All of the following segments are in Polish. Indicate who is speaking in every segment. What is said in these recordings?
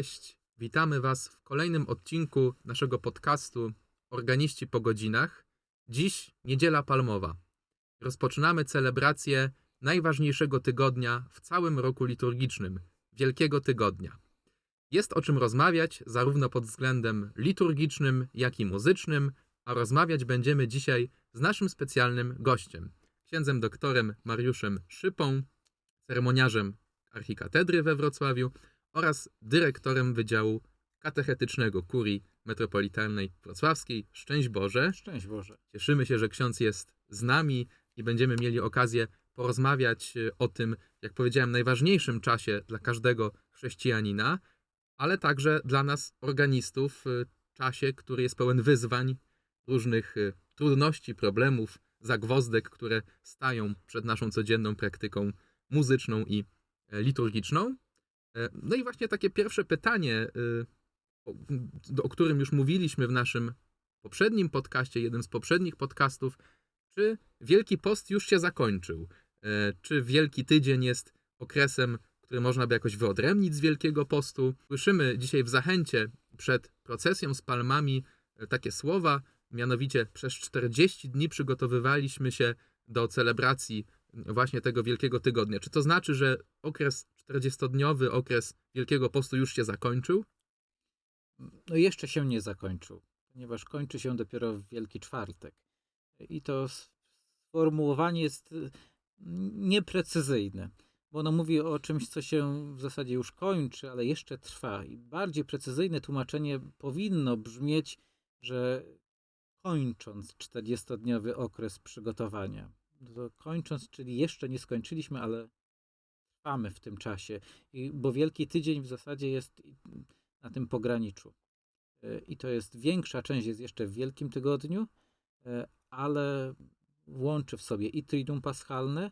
Speaker 1: Cześć, witamy Was w kolejnym odcinku naszego podcastu Organiści po godzinach. Dziś niedziela palmowa. Rozpoczynamy celebrację najważniejszego tygodnia w całym roku liturgicznym Wielkiego Tygodnia. Jest o czym rozmawiać, zarówno pod względem liturgicznym, jak i muzycznym, a rozmawiać będziemy dzisiaj z naszym specjalnym gościem, księdzem doktorem Mariuszem Szypą, ceremoniarzem archikatedry we Wrocławiu oraz dyrektorem Wydziału Katechetycznego Kurii Metropolitalnej Wrocławskiej. Szczęść Boże!
Speaker 2: Szczęść Boże.
Speaker 1: Cieszymy się, że ksiądz jest z nami i będziemy mieli okazję porozmawiać y, o tym, jak powiedziałem, najważniejszym czasie dla każdego chrześcijanina, ale także dla nas, organistów, y, czasie, który jest pełen wyzwań, różnych y, trudności, problemów, zagwozdek, które stają przed naszą codzienną praktyką muzyczną i e, liturgiczną. E, No i właśnie takie pierwsze pytanie, y, o, którym już mówiliśmy w naszym poprzednim podcaście, jednym z poprzednich podcastów, czy Wielki Post już się zakończył? E, Czy Wielki Tydzień jest okresem, który można by jakoś wyodrębnić z Wielkiego Postu? Słyszymy dzisiaj w zachęcie przed procesją z palmami e, takie słowa, mianowicie przez 40 dni przygotowywaliśmy się do celebracji właśnie tego Wielkiego Tygodnia. Czy to znaczy, że okres 40-dniowy, okres Wielkiego Postu już się zakończył?
Speaker 2: No jeszcze się nie zakończył, ponieważ kończy się dopiero w Wielki Czwartek. I to sformułowanie jest y, nieprecyzyjne, bo ono mówi o czymś, co się w zasadzie już kończy, ale jeszcze trwa. I bardziej precyzyjne tłumaczenie powinno brzmieć, że kończąc 40-dniowy okres przygotowania. To kończąc, czyli jeszcze nie skończyliśmy, ale trwamy w tym czasie. I, bo Wielki Tydzień w zasadzie jest na tym pograniczu. E, I to jest większa część, jest jeszcze w Wielkim Tygodniu, e, ale łączy w sobie i Triduum Paschalne,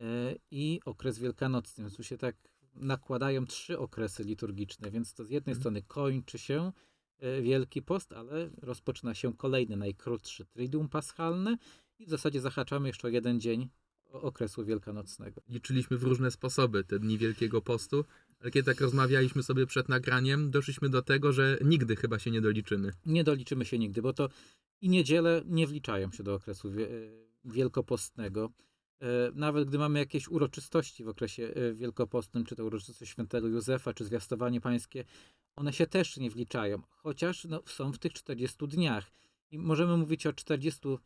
Speaker 2: e, i okres wielkanocny. Więc tu się tak nakładają trzy okresy liturgiczne, więc to z jednej
Speaker 1: Mhm.
Speaker 2: strony kończy się Wielki Post, ale rozpoczyna się kolejny, najkrótszy Triduum Paschalne i w zasadzie zahaczamy jeszcze o jeden dzień okresu wielkanocnego.
Speaker 1: liczyliśmy w różne sposoby te dni Wielkiego Postu, ale kiedy tak rozmawialiśmy sobie przed nagraniem, doszliśmy do tego, że nigdy chyba się nie doliczymy.
Speaker 2: nie doliczymy się nigdy, bo to i niedziele nie wliczają się do okresu e, wielkopostnego. E, Nawet gdy mamy jakieś uroczystości w okresie e, wielkopostnym, czy to uroczystość świętego Józefa, czy zwiastowanie pańskie, one się też nie wliczają, chociaż no, są w tych 40 dniach. I możemy mówić o 40, ok-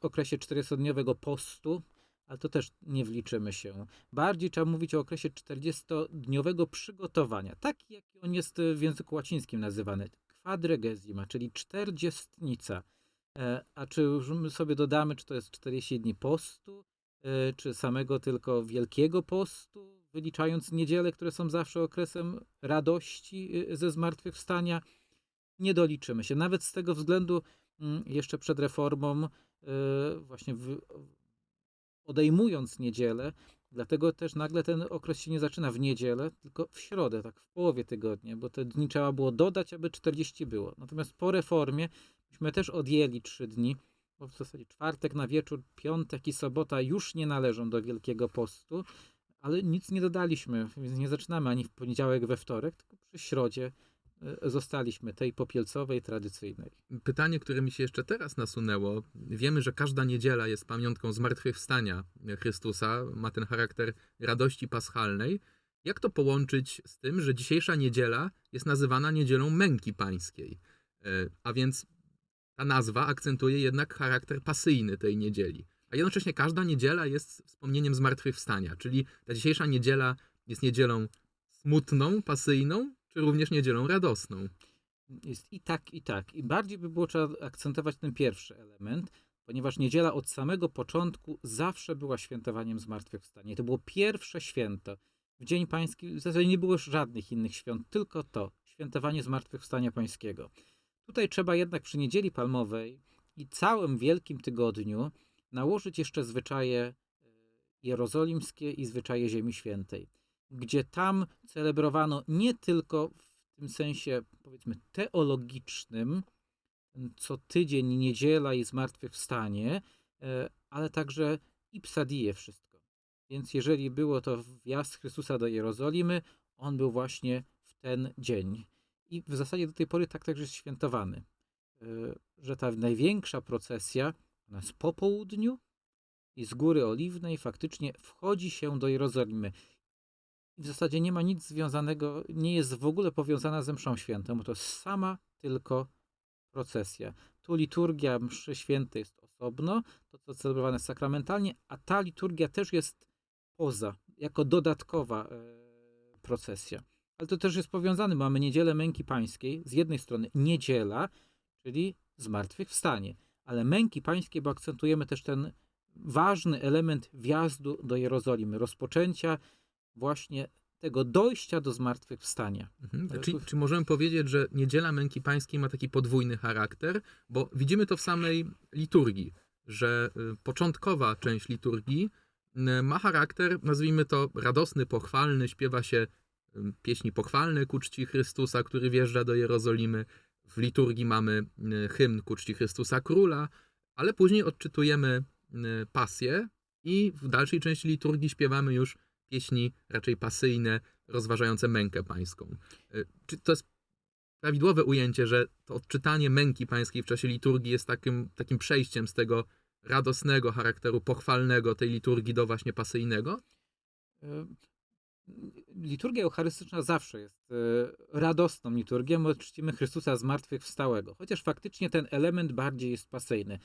Speaker 2: okresie 40-dniowego postu, ale to też nie wliczymy się. Bardziej trzeba mówić o okresie 40-dniowego przygotowania, taki jaki on jest w języku łacińskim nazywany, quadregesima, czyli czterdziestnica. E, A czy już my sobie dodamy, czy to jest 40 dni postu, e, czy samego tylko Wielkiego Postu, wyliczając niedziele, które są zawsze okresem radości e, ze zmartwychwstania, nie doliczymy się. Nawet z tego względu jeszcze przed reformą, e, właśnie odejmując niedzielę, dlatego też nagle ten okres się nie zaczyna w niedzielę, tylko w środę, tak w połowie tygodnia, bo te dni trzeba było dodać, aby 40 było. Natomiast po reformie myśmy też odjęli 3 dni, bo w zasadzie czwartek na wieczór, piątek i sobota już nie należą do Wielkiego Postu, ale nic nie dodaliśmy, więc nie zaczynamy ani w poniedziałek, we wtorek, tylko przy środzie zostaliśmy tej popielcowej, tradycyjnej.
Speaker 1: Pytanie, które mi się jeszcze teraz nasunęło. Wiemy, że każda niedziela jest pamiątką zmartwychwstania Chrystusa, ma ten charakter radości paschalnej. Jak to połączyć z tym, że dzisiejsza niedziela jest nazywana niedzielą męki pańskiej? E, A więc ta nazwa akcentuje jednak charakter pasyjny tej niedzieli. A jednocześnie każda niedziela jest wspomnieniem zmartwychwstania, czyli ta dzisiejsza niedziela jest niedzielą smutną, pasyjną, czy również niedzielą radosną.
Speaker 2: Jest i tak, i tak. I bardziej by było trzeba akcentować ten pierwszy element, ponieważ niedziela od samego początku zawsze była świętowaniem zmartwychwstania. To było pierwsze święto. W Dzień Pański w zasadzie nie było już żadnych innych świąt, tylko to, świętowanie zmartwychwstania pańskiego. Tutaj trzeba jednak przy Niedzieli Palmowej i całym Wielkim Tygodniu nałożyć jeszcze zwyczaje e, jerozolimskie i zwyczaje Ziemi Świętej, gdzie tam celebrowano nie tylko w tym sensie, powiedzmy, teologicznym, co tydzień, niedziela i zmartwychwstanie, e, ale także i psadije wszystko. Więc jeżeli było to wjazd Chrystusa do Jerozolimy, on był właśnie w ten dzień. I w zasadzie do tej pory tak także jest świętowany. E, Że ta największa procesja ona po południu i z Góry Oliwnej faktycznie wchodzi się do Jerozolimy. W zasadzie nie ma nic związanego, nie jest w ogóle powiązana ze mszą świętą, bo to sama tylko procesja. Tu liturgia mszy świętej jest osobno, to co celebrowane sakramentalnie, a ta liturgia też jest poza, jako dodatkowa e, procesja. Ale to też jest powiązane. Mamy niedzielę męki pańskiej, z jednej strony niedziela, czyli zmartwychwstanie, ale męki pańskie, bo akcentujemy też ten ważny element wjazdu do Jerozolimy, rozpoczęcia właśnie tego dojścia do zmartwychwstania.
Speaker 1: Mhm. Czy, czy możemy powiedzieć, że Niedziela Męki Pańskiej ma taki podwójny charakter? Bo widzimy to w samej liturgii, że y, początkowa część liturgii y, ma charakter, nazwijmy to radosny, pochwalny, śpiewa się y, pieśni pochwalne ku czci Chrystusa, który wjeżdża do Jerozolimy. W liturgii mamy hymn ku czci Chrystusa Króla, ale później odczytujemy pasję i w dalszej części liturgii śpiewamy już pieśni raczej pasyjne, rozważające mękę pańską. Y, Czy to jest prawidłowe ujęcie, że to odczytanie męki pańskiej w czasie liturgii jest takim, takim przejściem z tego radosnego charakteru pochwalnego tej liturgii do właśnie pasyjnego?
Speaker 2: E, Liturgia eucharystyczna zawsze jest e, radosną liturgią, bo czcimy Chrystusa zmartwychwstałego, chociaż faktycznie ten element bardziej jest pasyjny.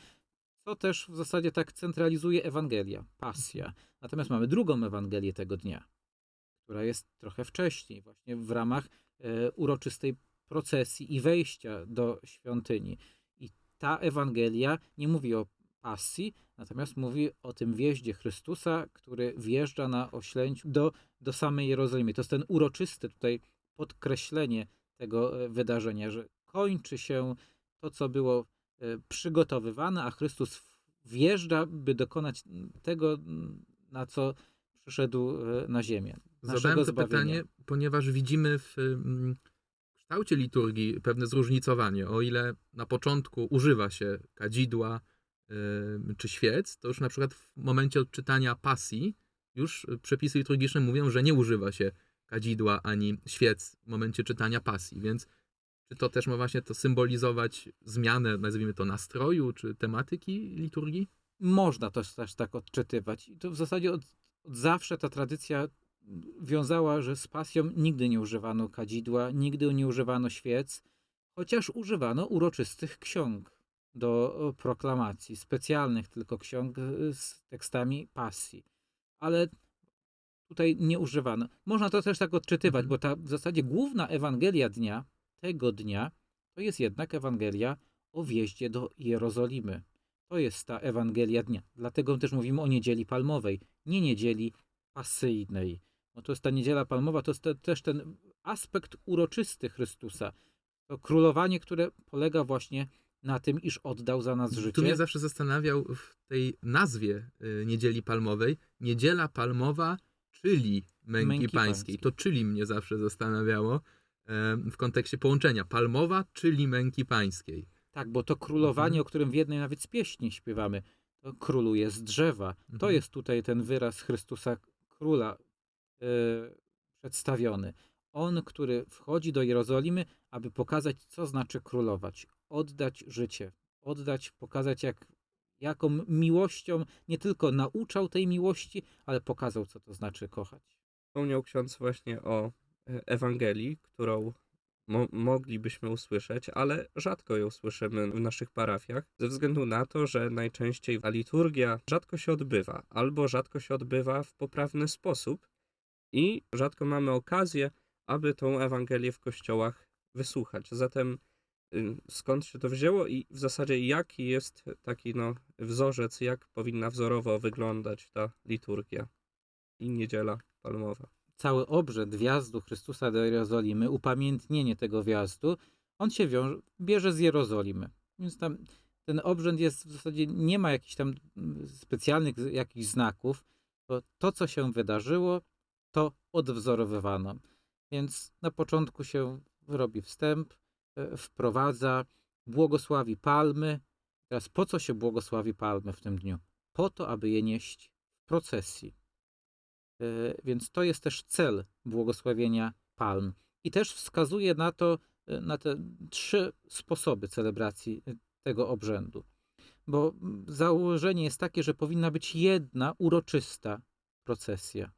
Speaker 2: Co też w zasadzie tak centralizuje Ewangelia, pasja. Natomiast mamy drugą Ewangelię tego dnia, która jest trochę wcześniej, właśnie w ramach e, uroczystej procesji i wejścia do świątyni. I ta Ewangelia nie mówi o pasji, natomiast mówi o tym wjeździe Chrystusa, który wjeżdża na oślęciu do, do samej Jerozolimy. To jest ten uroczysty tutaj podkreślenie tego e, wydarzenia, że kończy się to, co było przygotowywane, a Chrystus wjeżdża, by dokonać tego, na co przyszedł e, na ziemię.
Speaker 1: Zadałem to
Speaker 2: zbawienia.
Speaker 1: pytanie, ponieważ widzimy w mm, kształcie liturgii pewne zróżnicowanie. O ile na początku używa się kadzidła y, czy świec, to już na przykład w momencie odczytania pasji już przepisy liturgiczne mówią, że nie używa się kadzidła ani świec w momencie czytania pasji, więc czy to też ma właśnie to symbolizować zmianę, nazwijmy to nastroju, czy tematyki liturgii?
Speaker 2: Można to też tak odczytywać. I to w zasadzie od, od zawsze ta tradycja wiązała, że z pasją nigdy nie używano kadzidła, nigdy nie używano świec, chociaż używano uroczystych ksiąg do proklamacji, specjalnych tylko ksiąg e, z tekstami pasji. Ale tutaj nie używano. Można to też tak odczytywać,
Speaker 1: Mhm.
Speaker 2: bo ta w zasadzie główna Ewangelia dnia, tego dnia, to jest jednak Ewangelia o wjeździe do Jerozolimy. To jest ta Ewangelia dnia. Dlatego też mówimy o niedzieli palmowej, nie niedzieli pasyjnej. No to jest ta niedziela palmowa, to jest te, też ten aspekt uroczysty Chrystusa. To królowanie, które polega właśnie na tym, iż oddał za nas
Speaker 1: Tu
Speaker 2: życie.
Speaker 1: mnie zawsze zastanawiał w tej nazwie y, Niedzieli Palmowej. Niedziela Palmowa, czyli Męki,
Speaker 2: Męki
Speaker 1: Pańskiej.
Speaker 2: Pańskiej.
Speaker 1: To czyli mnie zawsze zastanawiało w kontekście połączenia. Palmowa, czyli Męki Pańskiej.
Speaker 2: Tak, bo to królowanie,
Speaker 1: Mhm.
Speaker 2: o którym w jednej nawet z pieśni śpiewamy, to króluje z drzewa. To
Speaker 1: Mhm.
Speaker 2: jest tutaj ten wyraz Chrystusa Króla e, przedstawiony. On, który wchodzi do Jerozolimy, aby pokazać, co znaczy królować. Oddać życie. Oddać, pokazać, jak, jaką miłością nie tylko nauczał tej miłości, ale pokazał, co to znaczy kochać.
Speaker 3: Wspomniał ksiądz właśnie o Ewangelii, którą mo- moglibyśmy usłyszeć, ale rzadko ją słyszymy w naszych parafiach, ze względu na to, że najczęściej ta liturgia rzadko się odbywa, albo rzadko się odbywa w poprawny sposób i rzadko mamy okazję, aby tą Ewangelię w kościołach wysłuchać. Zatem y, skąd się to wzięło i w zasadzie jaki jest taki no, wzorzec, jak powinna wzorowo wyglądać ta liturgia i niedziela palmowa.
Speaker 2: Cały obrzęd wjazdu Chrystusa do Jerozolimy, upamiętnienie tego wjazdu, on się wiąże, bierze z Jerozolimy. Więc tam ten obrzęd jest w zasadzie, nie ma jakichś tam mm, specjalnych jakichś znaków, bo to, co się wydarzyło, to odwzorowywano. Więc na początku się robi wstęp, e, wprowadza, błogosławi palmy. Teraz po co się błogosławi palmy w tym dniu? Po to, aby je nieść w procesji. E, Więc to jest też cel błogosławienia palm. I też wskazuje na to, e, na te trzy sposoby celebracji e, tego obrzędu. Bo założenie jest takie, że powinna być jedna uroczysta procesja.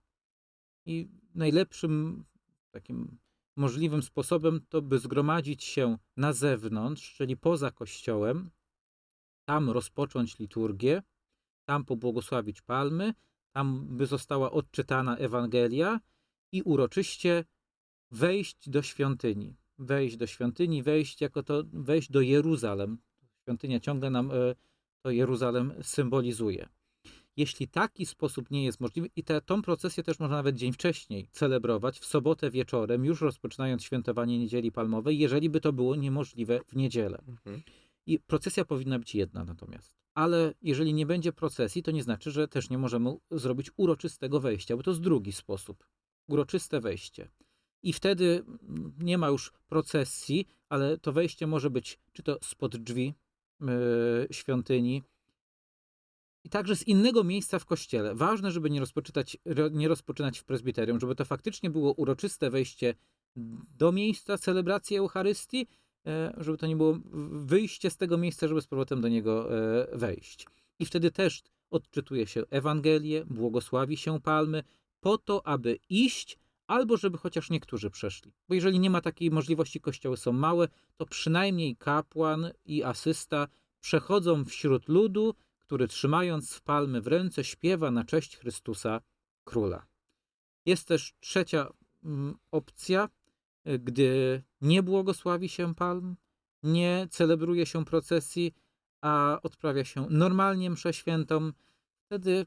Speaker 2: I najlepszym takim możliwym sposobem to by zgromadzić się na zewnątrz, czyli poza kościołem, tam rozpocząć liturgię, tam pobłogosławić palmy, tam by została odczytana Ewangelia i uroczyście wejść do świątyni. Wejść do świątyni, wejść jako to, wejść do Jeruzalem. Świątynia ciągle nam e, to Jeruzalem symbolizuje. Jeśli taki sposób nie jest możliwy, i tę tą procesję też można nawet dzień wcześniej celebrować, w sobotę wieczorem, już rozpoczynając świętowanie Niedzieli Palmowej, jeżeli by to było niemożliwe w niedzielę.
Speaker 3: Mhm.
Speaker 2: I procesja powinna być jedna natomiast. Ale jeżeli nie będzie procesji, to nie znaczy, że też nie możemy zrobić uroczystego wejścia, bo to jest drugi sposób. Uroczyste wejście. I wtedy mm, nie ma już procesji, ale to wejście może być czy to spod drzwi yy, świątyni, i także z innego miejsca w kościele. Ważne, żeby nie rozpoczynać, ro- nie rozpoczynać w prezbiterium, żeby to faktycznie było uroczyste wejście do miejsca celebracji Eucharystii, żeby to nie było wyjście z tego miejsca, żeby z powrotem do niego e, wejść. I wtedy też odczytuje się Ewangelię, błogosławi się palmy, po to, aby iść, albo żeby chociaż niektórzy przeszli. Bo jeżeli nie ma takiej możliwości, kościoły są małe, to przynajmniej kapłan i asysta przechodzą wśród ludu, który trzymając palmy w ręce śpiewa na cześć Chrystusa Króla. Jest też trzecia mm, opcja, gdy nie błogosławi się palm, nie celebruje się procesji, a odprawia się normalnie mszę świętą. Wtedy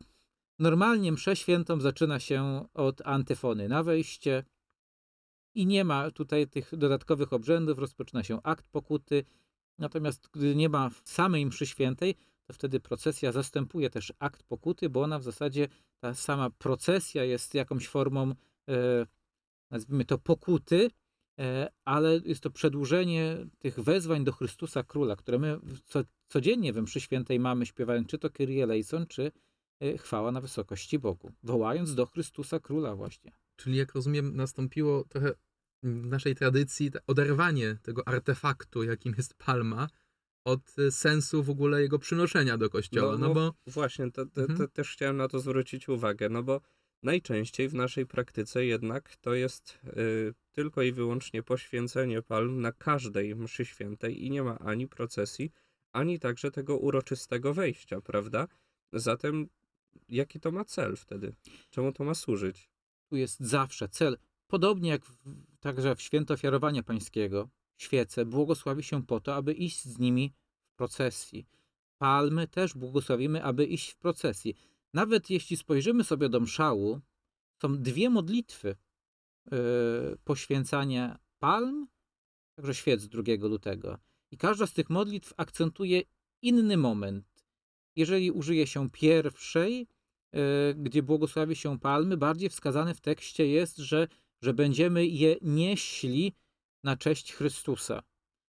Speaker 2: normalnie mszę świętą zaczyna się od antyfony na wejście i nie ma tutaj tych dodatkowych obrzędów, rozpoczyna się akt pokuty. Natomiast gdy nie ma samej mszy świętej, to wtedy procesja zastępuje też akt pokuty, bo ona w zasadzie, ta sama procesja jest jakąś formą, e, nazwijmy to pokuty, ale jest to przedłużenie tych wezwań do Chrystusa Króla, które my co, codziennie we mszy świętej mamy, śpiewając czy to Kyrie eleison, czy e, chwała na wysokości Bogu, wołając do Chrystusa Króla właśnie.
Speaker 1: Czyli jak rozumiem, nastąpiło trochę w naszej tradycji oderwanie tego artefaktu, jakim jest palma, od y, sensu w ogóle jego przynoszenia do kościoła.
Speaker 3: No,
Speaker 1: No,
Speaker 3: no,
Speaker 1: bo
Speaker 3: Właśnie, to, to,
Speaker 1: Mhm.
Speaker 3: to też chciałem na to zwrócić uwagę, no bo najczęściej w naszej praktyce jednak to jest y, tylko i wyłącznie poświęcenie palm na każdej mszy świętej i nie ma ani procesji, ani także tego uroczystego wejścia, prawda? Zatem jaki to ma cel wtedy? Czemu to ma służyć?
Speaker 2: tu jest zawsze cel. Podobnie jak w, także w święto ofiarowania pańskiego, świece błogosławi się po to, aby iść z nimi w procesji. Palmy też błogosławimy, aby iść w procesji. Nawet jeśli spojrzymy sobie do mszału, są dwie modlitwy yy, poświęcania palm, także świec 2 lutego. I każda z tych modlitw akcentuje inny moment. Jeżeli użyje się pierwszej, e, gdzie błogosławi się palmy, bardziej wskazane w tekście jest, że, że będziemy je nieśli na cześć Chrystusa.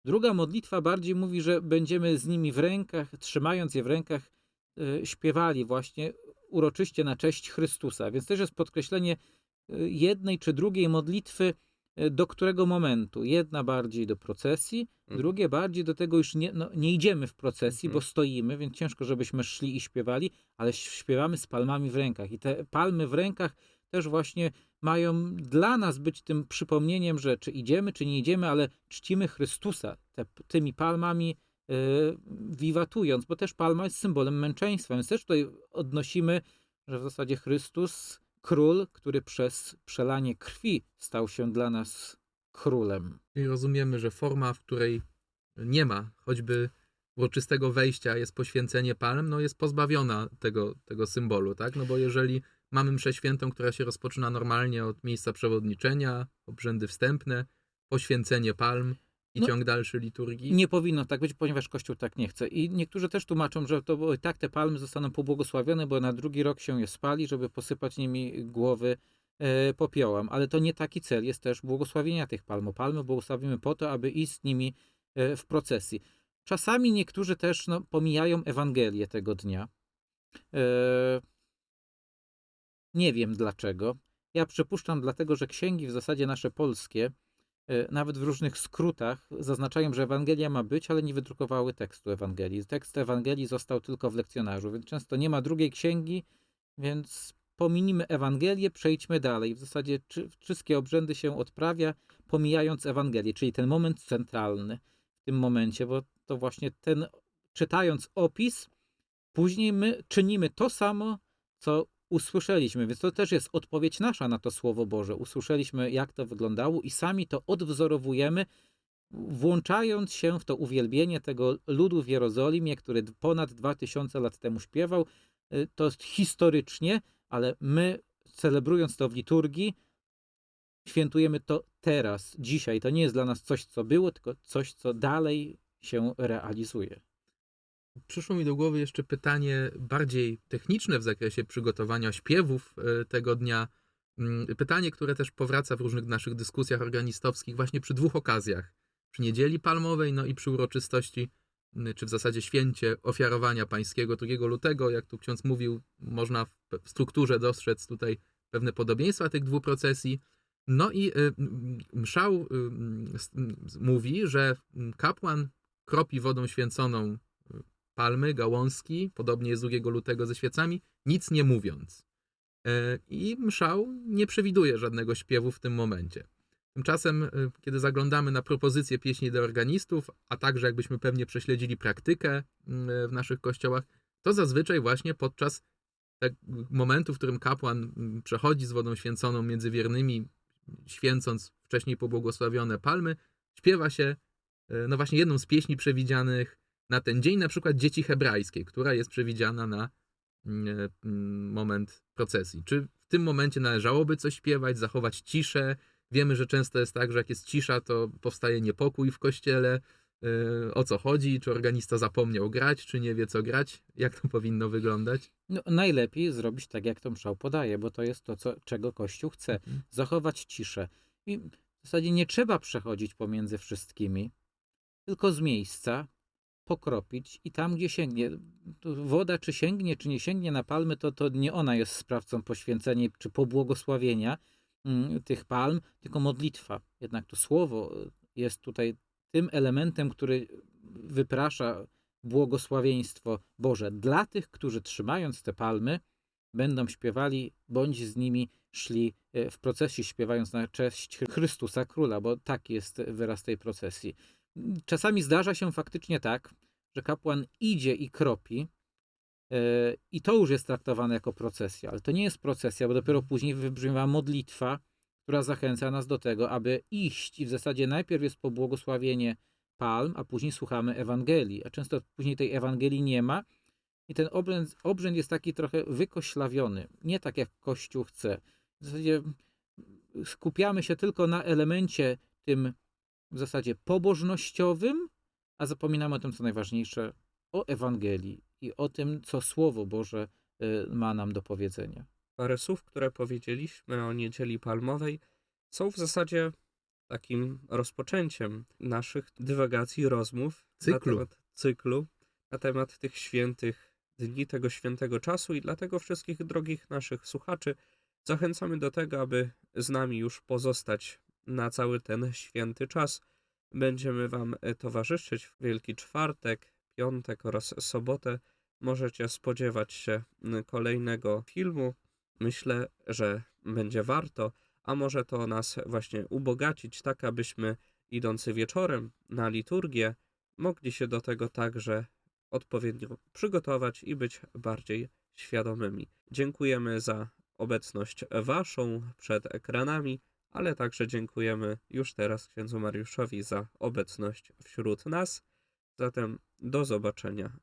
Speaker 2: Druga modlitwa bardziej mówi, że będziemy z nimi w rękach, trzymając je w rękach, e, śpiewali właśnie uroczyście na cześć Chrystusa. Więc też jest podkreślenie e, jednej czy drugiej modlitwy, e, do którego momentu. Jedna bardziej do procesji,
Speaker 3: Mhm.
Speaker 2: drugie bardziej do tego już nie, no, nie idziemy w procesji,
Speaker 3: Mhm.
Speaker 2: bo stoimy, więc ciężko, żebyśmy szli i śpiewali, ale śpiewamy z palmami w rękach. I te palmy w rękach też właśnie mają dla nas być tym przypomnieniem, że czy idziemy, czy nie idziemy, ale czcimy Chrystusa te, tymi palmami wiwatując, bo też palma jest symbolem męczeństwa, więc też tutaj odnosimy, że w zasadzie Chrystus, król, który przez przelanie krwi stał się dla nas królem.
Speaker 1: Czyli rozumiemy, że forma, w której nie ma choćby uroczystego wejścia, jest poświęcenie palm, no jest pozbawiona tego, tego symbolu, tak? No bo jeżeli mamy mszę świętą, która się rozpoczyna normalnie od miejsca przewodniczenia, obrzędy wstępne, poświęcenie palm i
Speaker 2: No,
Speaker 1: ciąg dalszy liturgii.
Speaker 2: Nie powinno tak być, ponieważ Kościół tak nie chce. I niektórzy też tłumaczą, że to bo i tak te palmy zostaną pobłogosławione, bo na drugi rok się je spali, żeby posypać nimi głowy e, popiołem. Ale to nie taki cel jest też błogosławienia tych palm. Palmy błogosławimy po to, aby iść z nimi e, w procesji. Czasami niektórzy też no, pomijają Ewangelię tego dnia. E, nie wiem dlaczego. Ja przypuszczam dlatego, że księgi w zasadzie nasze polskie nawet w różnych skrótach zaznaczają, że Ewangelia ma być, ale nie wydrukowały tekstu Ewangelii. Tekst Ewangelii został tylko w lekcjonarzu, więc często nie ma drugiej księgi, więc pominimy Ewangelię, przejdźmy dalej. W zasadzie czy, wszystkie obrzędy się odprawia, pomijając Ewangelię, czyli ten moment centralny w tym momencie, bo to właśnie ten, czytając opis, później my czynimy to samo, co usłyszeliśmy, więc to też jest odpowiedź nasza na to Słowo Boże. Usłyszeliśmy, jak to wyglądało i sami to odwzorowujemy, włączając się w to uwielbienie tego ludu w Jerozolimie, który ponad 2000 lat temu śpiewał. Y, To jest historycznie, ale my, celebrując to w liturgii, świętujemy to teraz, dzisiaj. To nie jest dla nas coś, co było, tylko coś, co dalej się realizuje.
Speaker 1: Przyszło mi do głowy jeszcze pytanie bardziej techniczne w zakresie przygotowania śpiewów e, tego dnia. Mm, Pytanie, które też powraca w różnych naszych dyskusjach organistowskich właśnie przy dwóch okazjach. Przy Niedzieli Palmowej, no i przy uroczystości, mm, czy w zasadzie święcie ofiarowania pańskiego 2 lutego. Jak tu ksiądz mówił, można w strukturze dostrzec tutaj pewne podobieństwa tych dwóch procesji. No i y, mszał y, mówi, że kapłan kropi wodą święconą palmy, gałązki, podobnie jest 2 lutego ze świecami, nic nie mówiąc. E, I mszał nie przewiduje żadnego śpiewu w tym momencie. Tymczasem, e, kiedy zaglądamy na propozycje pieśni dla organistów, a także jakbyśmy pewnie prześledzili praktykę mm, w naszych kościołach, to zazwyczaj właśnie podczas tak momentu, w którym kapłan mm, przechodzi z wodą święconą między wiernymi, święcąc wcześniej pobłogosławione palmy, śpiewa się e, no właśnie jedną z pieśni przewidzianych na ten dzień, na przykład dzieci hebrajskiej, która jest przewidziana na mm, e, mm, moment procesji. Czy w tym momencie należałoby coś śpiewać, zachować ciszę? Wiemy, że często jest tak, że jak jest cisza, to powstaje niepokój w kościele. E, O co chodzi? Czy organista zapomniał grać, czy nie wie co grać? Jak to powinno wyglądać?
Speaker 2: No, najlepiej zrobić tak, jak to mszał podaje, bo to jest to, co, czego Kościół chce.
Speaker 1: Mhm.
Speaker 2: Zachować ciszę. I w zasadzie nie trzeba przechodzić pomiędzy wszystkimi, tylko z miejsca pokropić i tam, gdzie sięgnie. Woda, czy sięgnie, czy nie sięgnie na palmy, to, to nie ona jest sprawcą poświęcenia czy pobłogosławienia mm, tych palm, tylko modlitwa. Jednak to słowo jest tutaj tym elementem, który wyprasza błogosławieństwo Boże dla tych, którzy trzymając te palmy, będą śpiewali, bądź z nimi szli e, w procesji, śpiewając na cześć Chrystusa Króla, bo tak jest wyraz tej procesji. Czasami zdarza się faktycznie tak, że kapłan idzie i kropi, e, i to już jest traktowane jako procesja, ale to nie jest procesja, bo dopiero później wybrzmiewa modlitwa, która zachęca nas do tego, aby iść i w zasadzie najpierw jest pobłogosławienie palm, a później słuchamy Ewangelii, a często później tej Ewangelii nie ma i ten obrzęd, obrzęd jest taki trochę wykoślawiony, nie tak jak Kościół chce. W zasadzie skupiamy się tylko na elemencie tym w zasadzie pobożnościowym, a zapominamy o tym, co najważniejsze, o Ewangelii i o tym, co Słowo Boże y, ma nam do powiedzenia.
Speaker 3: Parę słów, które powiedzieliśmy o Niedzieli Palmowej, są w zasadzie takim rozpoczęciem naszych dywagacji, rozmów
Speaker 1: Cyklu.
Speaker 3: na temat cyklu, na temat tych świętych dni, tego świętego czasu i dlatego wszystkich drogich naszych słuchaczy zachęcamy do tego, aby z nami już pozostać na cały ten święty czas. Będziemy Wam e, towarzyszyć w Wielki Czwartek, Piątek oraz Sobotę. Możecie spodziewać się kolejnego filmu. Myślę, że będzie warto, a może to nas właśnie ubogacić, tak abyśmy idący wieczorem na liturgię mogli się do tego także odpowiednio przygotować i być bardziej świadomymi. Dziękujemy za obecność Waszą przed ekranami, ale także dziękujemy już teraz księdzu Mariuszowi za obecność wśród nas. Zatem do zobaczenia.